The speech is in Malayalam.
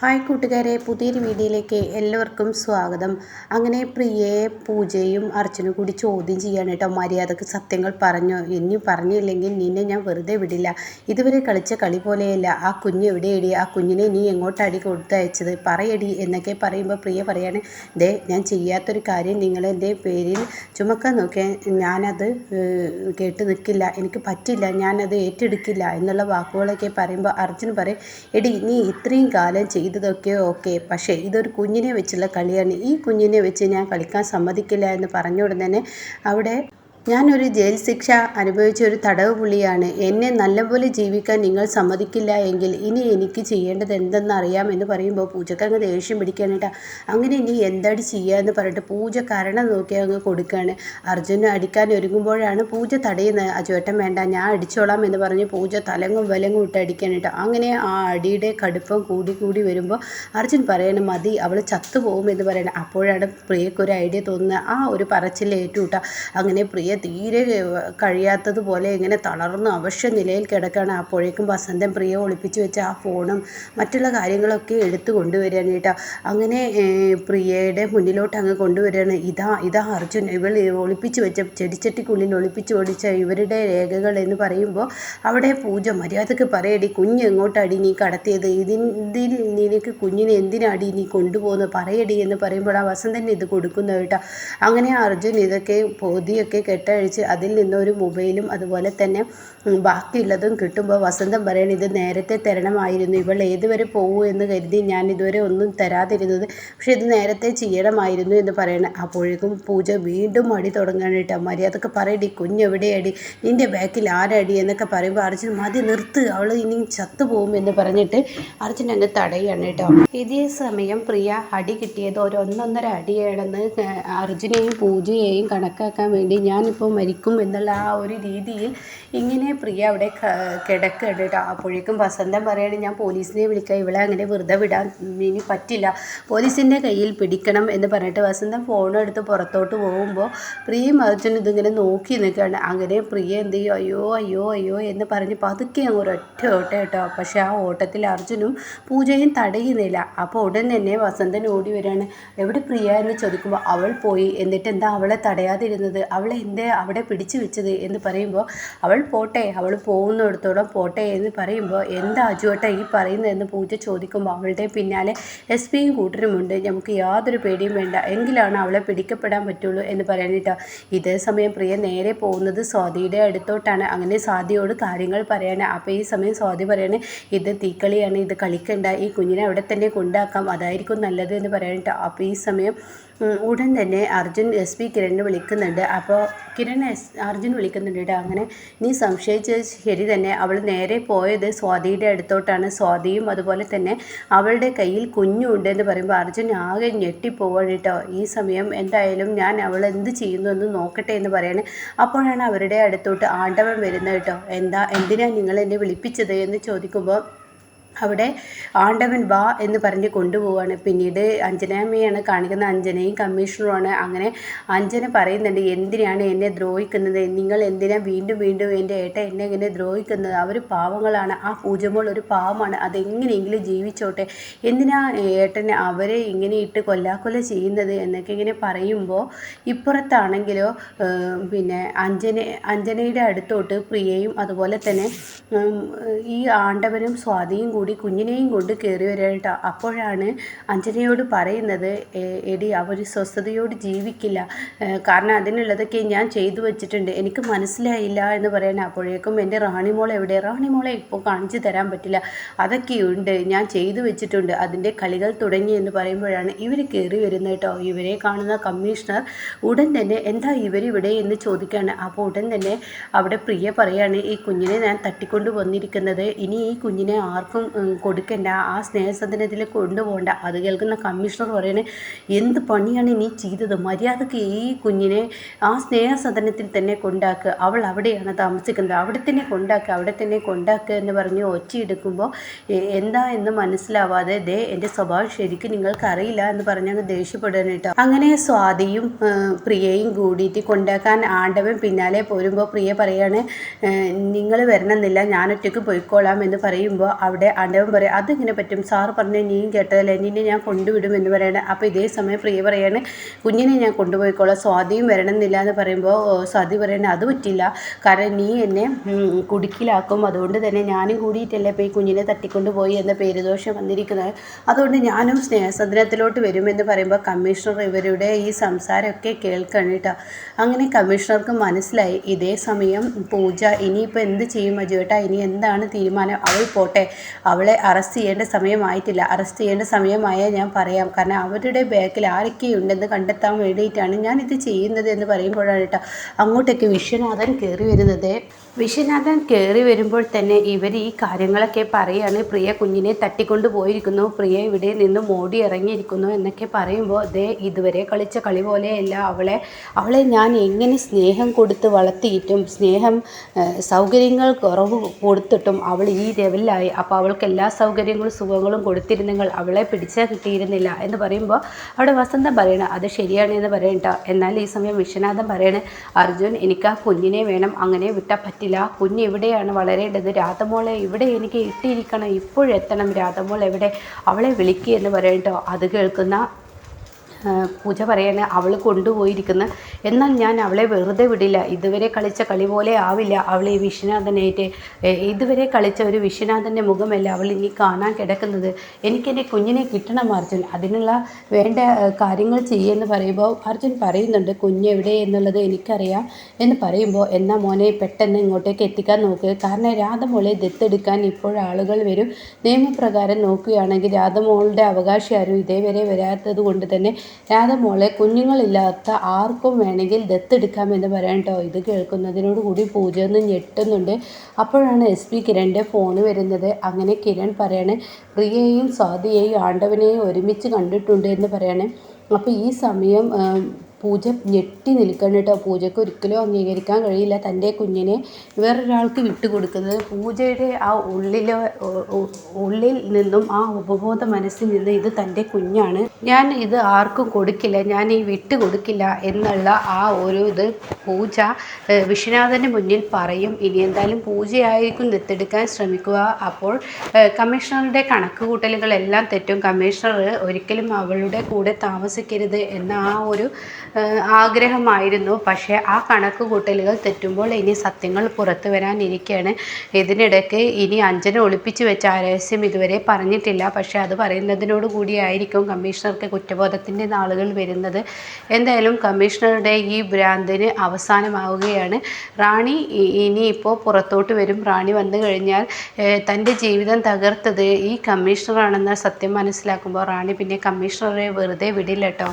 ഹായ് കൂട്ടുകാരെ പുതിയൊരു വീഡിയോയിലേക്ക് എല്ലാവർക്കും സ്വാഗതം. അങ്ങനെ പ്രിയയെ പൂജയും അർച്ചനും കൂടി ചോദ്യം ചെയ്യാണ് കേട്ടോ. മര്യാദയ്ക്ക് സത്യങ്ങൾ പറഞ്ഞോ? ഇനി പറഞ്ഞില്ലെങ്കിൽ നിന്നെ ഞാൻ വെറുതെ വിടില്ല. ഇതുവരെ കളിച്ച കളി പോലെയല്ല. ആ കുഞ്ഞ് എവിടെയടി? ആ കുഞ്ഞിനെ നീ അടി കൊടുത്തയച്ചത്? പറയടി എന്നൊക്കെ പറയുമ്പോൾ പ്രിയ പറയാണ് ദേ ഞാൻ ചെയ്യാത്തൊരു കാര്യം നിങ്ങളെന്റെ പേരിൽ ചുമക്കാൻ നോക്കിയാൽ ഞാനത് കേട്ട് നിൽക്കില്ല. എനിക്ക് പറ്റില്ല. ഞാനത് ഏറ്റെടുക്കില്ല എന്നുള്ള വാക്കുകളൊക്കെ പറയുമ്പോൾ അർജുൻ പറയും എടി നീ ഇത്രയും കാലം ചെയ്തതൊക്കെ ഓക്കെ. പക്ഷേ ഇതൊരു കുഞ്ഞിനെ വെച്ചുള്ള കളിയാണ്. ഈ കുഞ്ഞിനെ വെച്ച് ഞാൻ കളിക്കാൻ സമ്മതിക്കില്ല എന്ന് പറഞ്ഞ ഉടൻ തന്നെ അവിടെ ഞാനൊരു ജയിൽ ശിക്ഷ അനുഭവിച്ച ഒരു തടവ് പുള്ളിയാണ്. എന്നെ നല്ലപോലെ ജീവിക്കാൻ നിങ്ങൾ സമ്മതിക്കില്ല എങ്കിൽ ഇനി എനിക്ക് ചെയ്യേണ്ടത് എന്തെന്ന് അറിയാമെന്ന് പറയുമ്പോൾ പൂജക്ക് അങ്ങ് ദേഷ്യം പിടിക്കാനായിട്ടാ അങ്ങനെ ഇനി എന്താടി ചെയ്യുക എന്ന് പറഞ്ഞിട്ട് പൂജ കരണം നോക്കി അങ്ങ് കൊടുക്കുകയാണ് അർജുന അടിക്കാൻ ഒരുങ്ങുമ്പോഴാണ് പൂജ തടയുന്നത് അജുവേട്ടൻ വേണ്ട ഞാൻ അടിച്ചോളാം എന്ന് പറഞ്ഞ് പൂജ തലങ്ങും വലങ്ങും ഇട്ട് അടിക്കാനായിട്ട് അങ്ങനെ ആ അടിയുടെ കടുപ്പം കൂടി കൂടി വരുമ്പോൾ അർജുൻ പറയണം മതി അവൾ ചത്തുപോകും എന്ന് പറയണം. അപ്പോഴാണ് പ്രിയക്കൊരു ഐഡിയ തോന്നുന്നത് ആ ഒരു പറച്ചിൽ ഏറ്റുകൂട്ട അങ്ങനെ പ്രിയ തീരെ കഴിയാത്തതുപോലെ ഇങ്ങനെ തളർന്ന് അവശ്യ നിലയിൽ കിടക്കുകയാണ് അപ്പോഴേക്കും വസന്തൻ പ്രിയ ഒളിപ്പിച്ച് വെച്ച ആ ഫോണും മറ്റുള്ള കാര്യങ്ങളൊക്കെ എടുത്തു കൊണ്ടുവരികയാണ് കേട്ടോ. അങ്ങനെ പ്രിയയുടെ മുന്നിലോട്ട് അങ്ങ് കൊണ്ടുവരികയാണ്. ഇതാ ഇതാ അർജുൻ ഇവൾ ഒളിപ്പിച്ച് വെച്ച ചെടിച്ചട്ടിക്കുള്ളിൽ ഒളിപ്പിച്ച് ഒളിച്ച ഇവരുടെ രേഖകൾ എന്ന് പറയുമ്പോൾ അവിടെ പൂജ മര്യാദയ്ക്ക് പറയടി കുഞ്ഞ് എങ്ങോട്ടാടി നീ കടത്തിയത്? ഇതിൽ നിനക്ക് കുഞ്ഞിനെ എന്തിനാടി നീ കൊണ്ടുപോകുന്നത്? പറയടി എന്ന് പറയുമ്പോൾ ആ വസന്തൻ ഇത് കൊടുക്കുന്നു കേട്ടോ. അങ്ങനെ അർജുൻ ഇതൊക്കെ പൊതിയൊക്കെ കെട്ടഴിച്ച് അതിൽ നിന്നൊരു മൊബൈലും അതുപോലെ തന്നെ ബാക്കിയുള്ളതും കിട്ടുമ്പോൾ വസന്തം പറയണം ഇത് നേരത്തെ തരണമായിരുന്നു. ഇവൾ ഏതുവരെ പോകൂ എന്ന് കരുതി ഞാൻ ഇതുവരെ ഒന്നും തരാതിരുന്നത് പക്ഷെ ഇത് നേരത്തെ ചെയ്യണമായിരുന്നു എന്ന് പറയണം അപ്പോഴേക്കും പൂജ വീണ്ടും അടി തുടങ്ങുകയാണ് കേട്ടോ. മര്യാദയ്ക്ക് പറയടി കുഞ്ഞെവിടെയടി? നിന്റെ ബാക്കിൽ ആരടി? എന്നൊക്കെ പറയുമ്പോൾ അർജുൻ മതി നിർത്ത്. അവൾ ഇനി ചത്തുപോകും എന്ന് പറഞ്ഞിട്ട് അർജുൻ അങ്ങ് തടയാണ് കേട്ടോ. ഇതേ സമയം പ്രിയ അടി കിട്ടിയത് ഒരു ഒന്നൊന്നര അടിയാണെന്ന് അർജുനെയും പൂജയെയും കണക്കാക്കാൻ വേണ്ടി ഞാനിപ്പോൾ മരിക്കും എന്നുള്ള ആ ഒരു രീതിയിൽ ഇങ്ങനെ പ്രിയ അവിടെ കിടക്കുകയാണ് കേട്ടോ. അപ്പോഴേക്കും വസന്തം പറയുകയാണ് ഞാൻ പോലീസിനെ വിളിക്കാം ഇവളെ അങ്ങനെ വെറുതെ വിടാൻ ഇനി പറ്റില്ല. പോലീസിന്റെ കയ്യിൽ പിടിക്കണം എന്ന് പറഞ്ഞിട്ട് വസന്തം ഫോണെടുത്ത് പുറത്തോട്ട് പോകുമ്പോൾ പ്രിയയും അർജുനും ഇതിങ്ങനെ നോക്കി നിൽക്കുകയാണ്. അങ്ങനെ പ്രിയ എന്ത് ചെയ്യും? അയ്യോ അയ്യോ അയ്യോ എന്ന് പറഞ്ഞ് പതുക്കെ അങ്ങ് ഒരൊറ്റ ഓട്ടം കേട്ടോ. പക്ഷേ ആ ഓട്ടത്തിൽ അർജുനും പൂജയും തടയുന്നില്ല. അപ്പോൾ ഉടൻ തന്നെ വസന്തൻ ഓടി വരികയാണ്. എവിടെ പ്രിയ? എന്ന് ചോദിക്കുമ്പോൾ അവൾ പോയി. എന്നിട്ട് എന്താ അവളെ തടയാതിരുന്നത്? അവളെ എന്തേ അവിടെ പിടിച്ചു വെച്ചത് എന്ന് പറയുമ്പോൾ അവൾ പോട്ടെ അവൾ പോകുന്നിടത്തോളം പോട്ടെ എന്ന് പറയുമ്പോൾ എന്താ അജുവട്ട ഈ പറയുന്നതെന്ന് പൂജ ചോദിക്കുമ്പോൾ അവളുടെ പിന്നാലെ എസ് പിയും കൂട്ടരുമുണ്ട് നമുക്ക് യാതൊരു പേടിയും വേണ്ട. എങ്കിലാണ് അവളെ പിടിക്കപ്പെടാൻ പറ്റുള്ളൂ എന്ന് പറയാനിട്ടോ ഇതേ സമയം പ്രിയ നേരെ പോകുന്നത് സ്വാതിയുടെ അടുത്തോട്ടാണ്. അങ്ങനെ സ്വാതിയോട് കാര്യങ്ങൾ പറയാണ്. അപ്പോൾ ഈ സമയം സ്വാതി പറയണേ ഇത് തീക്കളിയാണ് ഇത് കളിക്കണ്ട. ഈ കുഞ്ഞിനെ അവിടെ തന്നെ കൊണ്ടാക്കാം. അതായിരിക്കും നല്ലത് എന്ന് പറയാനിട്ടോ അപ്പോൾ ഈ സമയം ഉടൻ തന്നെ അർജുൻ എസ് പി കിരണിനെ വിളിക്കുന്നുണ്ട്. അപ്പോൾ കിരൺ എസ് അർജുൻ വിളിക്കുന്നുണ്ട് കേട്ടോ. അങ്ങനെ നീ സംശയിച്ചത് ശരി തന്നെ. അവൾ നേരെ പോയത് സ്വാതിയുടെ അടുത്തോട്ടാണ്. സ്വാതിയും അതുപോലെ തന്നെ അവളുടെ കയ്യിൽ കുഞ്ഞുണ്ട് എന്ന് പറയുമ്പോൾ അർജുൻ ആകെ ഞെട്ടിപ്പോവാണ് കേട്ടോ. ഈ സമയം എന്തായാലും ഞാൻ അവൾ എന്ത് ചെയ്യുന്നു എന്ന് നോക്കട്ടെ എന്ന് പറയുന്നത് അപ്പോഴാണ് അവരുടെ അടുത്തോട്ട് ആണ്ടവൻ വരുന്നത് കേട്ടോ. എന്താ എന്തിനാണ് നിങ്ങൾ എന്നെ വിളിപ്പിച്ചത് എന്ന് ചോദിക്കുമ്പോൾ അവിടെ ആണ്ടവൻ വാ എന്ന് പറഞ്ഞ് കൊണ്ടുപോവാണ്. പിന്നീട് അഞ്ജനമ്മയാണ് കാണിക്കുന്ന അഞ്ജനയും കമ്മീഷണറുമാണ്. അങ്ങനെ അഞ്ജന പറയുന്നുണ്ട് എന്തിനാണ് എന്നെ ദ്രോഹിക്കുന്നത്? നിങ്ങൾ എന്തിനാ വീണ്ടും വീണ്ടും എന്റെ ഏട്ട എന്നെ ഇങ്ങനെ ദ്രോഹിക്കുന്നത്? അവർ പാവങ്ങളാണ്. ആ പൂജമോൾ ഒരു പാവമാണ്. അതെങ്ങനെയെങ്കിലും ജീവിച്ചോട്ടെ. എന്തിനാ ഏട്ടനെ അവരെ ഇങ്ങനെ ഇട്ട് കൊല്ലാക്കൊല ചെയ്യുന്നത്? എന്നൊക്കെ ഇങ്ങനെ പറയുമ്പോൾ ഇപ്പുറത്താണെങ്കിലോ പിന്നെ അഞ്ജന അഞ്ജനയുടെ അടുത്തോട്ട് പ്രിയയും അതുപോലെ തന്നെ ഈ ആണ്ടവനും സ്വാതിയും കൂടി കുഞ്ഞിനെയും കൊണ്ട് കയറി വരാട്ടോ അപ്പോഴാണ് അഞ്ജനയോട് പറയുന്നത് എടി അവർ സ്വസ്ഥതയോട് ജീവിക്കില്ല. കാരണം അതിനുള്ളതൊക്കെ ഞാൻ ചെയ്തു വെച്ചിട്ടുണ്ട്. എനിക്ക് മനസ്സിലായില്ല എന്ന് പറയണം അപ്പോഴേക്കും എന്റെ റാണിമോളെ എവിടെ? റാണിമോളെ ഇപ്പോൾ കാണിച്ചു തരാൻ പറ്റില്ല. അതൊക്കെയുണ്ട്. ഞാൻ ചെയ്തു വെച്ചിട്ടുണ്ട്. അതിന്റെ കളികൾ തുടങ്ങി എന്ന് പറയുമ്പോഴാണ് ഇവർ കയറി വരുന്നത് കേട്ടോ. ഇവരെ കാണുന്ന കമ്മീഷണർ ഉടൻ തന്നെ എന്താ ഇവരിവിടെ? എന്ന് ചോദിക്കുകയാണ് അപ്പോൾ ഉടൻ തന്നെ അവിടെ പ്രിയ പറയാണ് ഈ കുഞ്ഞിനെ ഞാൻ തട്ടിക്കൊണ്ട് വന്നിരിക്കുന്നത് ഇനി ഈ കുഞ്ഞിനെ ആർക്കും കൊടുക്കണ്ട ആ സ്നേഹസദനത്തിൽ കൊണ്ടുപോകണ്ട. അത് കേൾക്കുന്ന കമ്മീഷണർ പറയണേ എന്ത് പണിയാണ് നീ ചെയ്തത്? മര്യാദയ്ക്ക് ഈ കുഞ്ഞിനെ ആ സ്നേഹസദനത്തിൽ തന്നെ കൊണ്ടാക്കുക അവൾ അവിടെയാണ് താമസിക്കുന്നത്. അവിടെ തന്നെ കൊണ്ടാക്കുക അവിടെ തന്നെ കൊണ്ടാക്കുക എന്ന് പറഞ്ഞ് ഒച്ചയെടുക്കുമ്പോൾ എന്താ എന്ന് മനസ്സിലാവാതെ ദേ എന്റെ സ്വഭാവം ശരിക്കും നിങ്ങൾക്ക് അറിയില്ല എന്ന് പറഞ്ഞ് അങ്ങ് ദേഷ്യപ്പെടാനായിട്ട് അങ്ങനെ സ്വാതിയും പ്രിയയും കൂടിയിട്ട് കൊണ്ടാക്കാൻ ആണ്ടവൻ പിന്നാലെ പോരുമ്പോൾ പ്രിയ പറയാണ് നിങ്ങൾ വരണമെന്നില്ല. ഞാനൊറ്റയ്ക്ക് പോയിക്കോളാം എന്ന് പറയുമ്പോൾ അവിടെ ആണ്ടവൻ പറയും അതിങ്ങനെ പറ്റും. സാറ് പറഞ്ഞ നീയും കേട്ടതല്ലേ? നിന്നെ ഞാൻ കൊണ്ടുവിടും എന്ന് പറയണേ. അപ്പോൾ ഇതേ സമയം പ്രിയ പറയാണ് കുഞ്ഞിനെ ഞാൻ കൊണ്ടുപോയിക്കോളാം. സ്വാതിയും വരണമെന്നില്ല എന്ന് പറയുമ്പോൾ സ്വാതി പറയണേ അത് പറ്റില്ല. കാരണം നീ എന്നെ കുടുക്കിലാക്കും. അതുകൊണ്ട് തന്നെ ഞാനും കൂടിയിട്ടല്ലേ ഇപ്പോൾ ഈ കുഞ്ഞിനെ തട്ടിക്കൊണ്ട് പോയി എന്ന പേരുദോഷം വന്നിരിക്കുന്നത്. അതുകൊണ്ട് ഞാനും സ്നേഹസദനത്തിലോട്ട് വരുമെന്ന് പറയുമ്പോൾ കമ്മീഷണർ ഇവരുടെ ഈ സംസാരമൊക്കെ കേൾക്കണം കേട്ടോ. അങ്ങനെ കമ്മീഷണർക്ക് മനസ്സിലായി ഇതേ സമയം പൂജ ഇനിയിപ്പോൾ എന്ത് ചെയ്യും അജുവേട്ടാ ഇനി എന്താണ് തീരുമാനം? അവൾ പോട്ടെ. അവളെ അറസ്റ്റ് ചെയ്യേണ്ട സമയമായിട്ടില്ല. അറസ്റ്റ് ചെയ്യേണ്ട സമയമായാൽ ഞാൻ പറയാം. കാരണം അവരുടെ ബാക്കിൽ ആരൊക്കെയുണ്ടെന്ന് കണ്ടെത്താൻ വേണ്ടിയിട്ടാണ് ഞാൻ ഇത് ചെയ്യുന്നത് എന്ന് പറയുമ്പോഴാണ് കേട്ടോ അങ്ങോട്ടേക്ക് വിശ്വനാഥൻ കയറി വരുന്നത്. വിശ്വനാഥൻ കയറി വരുമ്പോൾ തന്നെ ഇവർ ഈ കാര്യങ്ങളൊക്കെ പറയാണ്. പ്രിയ കുഞ്ഞിനെ തട്ടിക്കൊണ്ട് പോയിരിക്കുന്നു. പ്രിയ ഇവിടെ നിന്ന് മോടി ഇറങ്ങിയിരിക്കുന്നു എന്നൊക്കെ പറയുമ്പോൾ അതേ ഇതുവരെ കളിച്ച കളി പോലെയല്ല. അവളെ അവളെ ഞാൻ എങ്ങനെ സ്നേഹം കൊടുത്ത് വളർത്തിയിട്ടും സ്നേഹം സൗകര്യങ്ങൾ കുറവ് കൊടുത്തിട്ടും അവൾ ഈ ലെവലിലായി അപ്പോൾ അവൾക്ക് എല്ലാ സൗകര്യങ്ങളും സുഖങ്ങളും കൊടുത്തിരുന്നെങ്കിൽ അവളെ പിടിച്ചാൽ കിട്ടിയിരുന്നില്ല എന്ന് പറയുമ്പോൾ അവിടെ വസന്തം പറയണം അത് ശരിയാണ് എന്ന് പറയണ്ട എന്നാൽ ഈ സമയം വിശ്വനാഥൻ പറയണേ അർജുൻ എനിക്ക് ആ കുഞ്ഞിനെ വേണം അങ്ങനെ വിട്ടാൽ പറ്റില്ല. കുഞ്ഞ് ഇവിടെയാണ് വളരേണ്ടത്. രാധമോളെ ഇവിടെ എനിക്ക് ഇട്ടിരിക്കണം. ഇപ്പോഴെത്തണം. രാധമോൾ എവിടെ? അവളെ വിളിക്കുക എന്ന് പറയണ്ടോ അത് കേൾക്കുന്ന പൂജ പറയാണ് അവൾ കൊണ്ടുപോയിരിക്കുന്ന. എന്നാൽ ഞാൻ അവളെ വെറുതെ വിടില്ല. ഇതുവരെ കളിച്ച കളി പോലെ ആവില്ല. അവൾ ഈ വിശ്വനാഥനായിട്ട് ഇതുവരെ കളിച്ച ഒരു വിശ്വനാഥന്റെ മുഖമല്ല അവൾ ഇനി കാണാൻ കിടക്കുന്നത്. എനിക്കെന്റെ കുഞ്ഞിനെ കിട്ടണം അർജുൻ. അതിനുള്ള വേണ്ട കാര്യങ്ങൾ ചെയ്യുമെന്ന് പറയുമ്പോൾ അർജുൻ പറയുന്നുണ്ട് കുഞ്ഞ് എവിടെ എന്നുള്ളത് എനിക്കറിയാം എന്ന് പറയുമ്പോൾ എന്നാൽ മോനെ പെട്ടെന്ന് ഇങ്ങോട്ടേക്ക് എത്തിക്കാൻ നോക്ക്. കാരണം രാധമോളെ ദത്തെടുക്കാൻ ഇപ്പോഴാളുകൾ വരും. നിയമപ്രകാരം നോക്കുകയാണെങ്കിൽ രാധമോളുടെ അവകാശി ആരും ഇതേവരെ വരാത്തത് കൊണ്ട് തന്നെ രാധമോളെ കുഞ്ഞുങ്ങളില്ലാത്ത ആർക്കും വേണമെങ്കിൽ ദത്തെടുക്കാമെന്ന് പറയാൻ കേട്ടോ ഇത് കേൾക്കുന്നതിനോട് കൂടി പൂജ ഒന്ന് ഞെട്ടുന്നുണ്ട്. അപ്പോഴാണ് എസ് പി കിരണിന്റെ ഫോൺ വരുന്നത്. അങ്ങനെ കിരൺ പറയാണ് പ്രിയയെയും സ്വാതിയെയും ആണ്ടവനെയും ഒരുമിച്ച് കണ്ടിട്ടുണ്ട് എന്ന് പറയാണ്. അപ്പോൾ ഈ സമയം പൂജ ഞെട്ടി നിൽക്കണം കേട്ടോ. പൂജയ്ക്ക് ഒരിക്കലും അംഗീകരിക്കാൻ കഴിയില്ല. തന്റെ കുഞ്ഞിനെ വേറൊരാൾക്ക് വിട്ടുകൊടുക്കുന്നത് പൂജയുടെ ആ ഉള്ളിലെ ഉള്ളിൽ നിന്നും ആ ഉപബോധ മനസ്സിൽ നിന്ന് ഇത് തന്റെ കുഞ്ഞാണ്. ഞാൻ ഇത് ആർക്കും കൊടുക്കില്ല ഞാൻ ഈ വിട്ടു കൊടുക്കില്ല എന്നുള്ള ആ ഒരു ഇത് പൂജ വിശ്വനാഥന്റെ മുന്നിൽ പറയും. ഇനി എന്തായാലും പൂജയായിരിക്കും ദത്തെടുക്കാൻ ശ്രമിക്കുക. അപ്പോൾ കമ്മീഷണറുടെ കണക്ക് കൂട്ടലുകളെല്ലാം തെറ്റും. കമ്മീഷണർ ഒരിക്കലും അവളുടെ കൂടെ താമസിക്കരുത് എന്ന ആ ഒരു ആഗ്രഹമായിരുന്നു. പക്ഷേ ആ കണക്ക് കൂട്ടലുകൾ തെറ്റുമ്പോൾ ഇനി സത്യങ്ങൾ പുറത്തു വരാനിരിക്കുകയാണ് ഇതിനിടയ്ക്ക് ഇനി അഞ്ജന ഒളിപ്പിച്ചു വെച്ച ആ രഹസ്യം ഇതുവരെ പറഞ്ഞിട്ടില്ല. പക്ഷേ അത് പറയുന്നതിനോട് കൂടിയായിരിക്കും കമ്മീഷണർക്ക് കുറ്റബോധത്തിന്റെ നാളുകൾ വരുന്നത്. എന്തായാലും കമ്മീഷണറുടെ ഈ ഭ്രാന്തിന് അവസാനമാവുകയാണ്. റാണി ഇനിയിപ്പോൾ പുറത്തോട്ട് വരും. റാണി വന്നു കഴിഞ്ഞാൽ തന്റെ ജീവിതം തകർത്തത് ഈ കമ്മീഷണറാണെന്ന സത്യം മനസ്സിലാക്കുമ്പോൾ റാണി പിന്നെ കമ്മീഷണറെ വെറുതെ വിടില്ല കേട്ടോ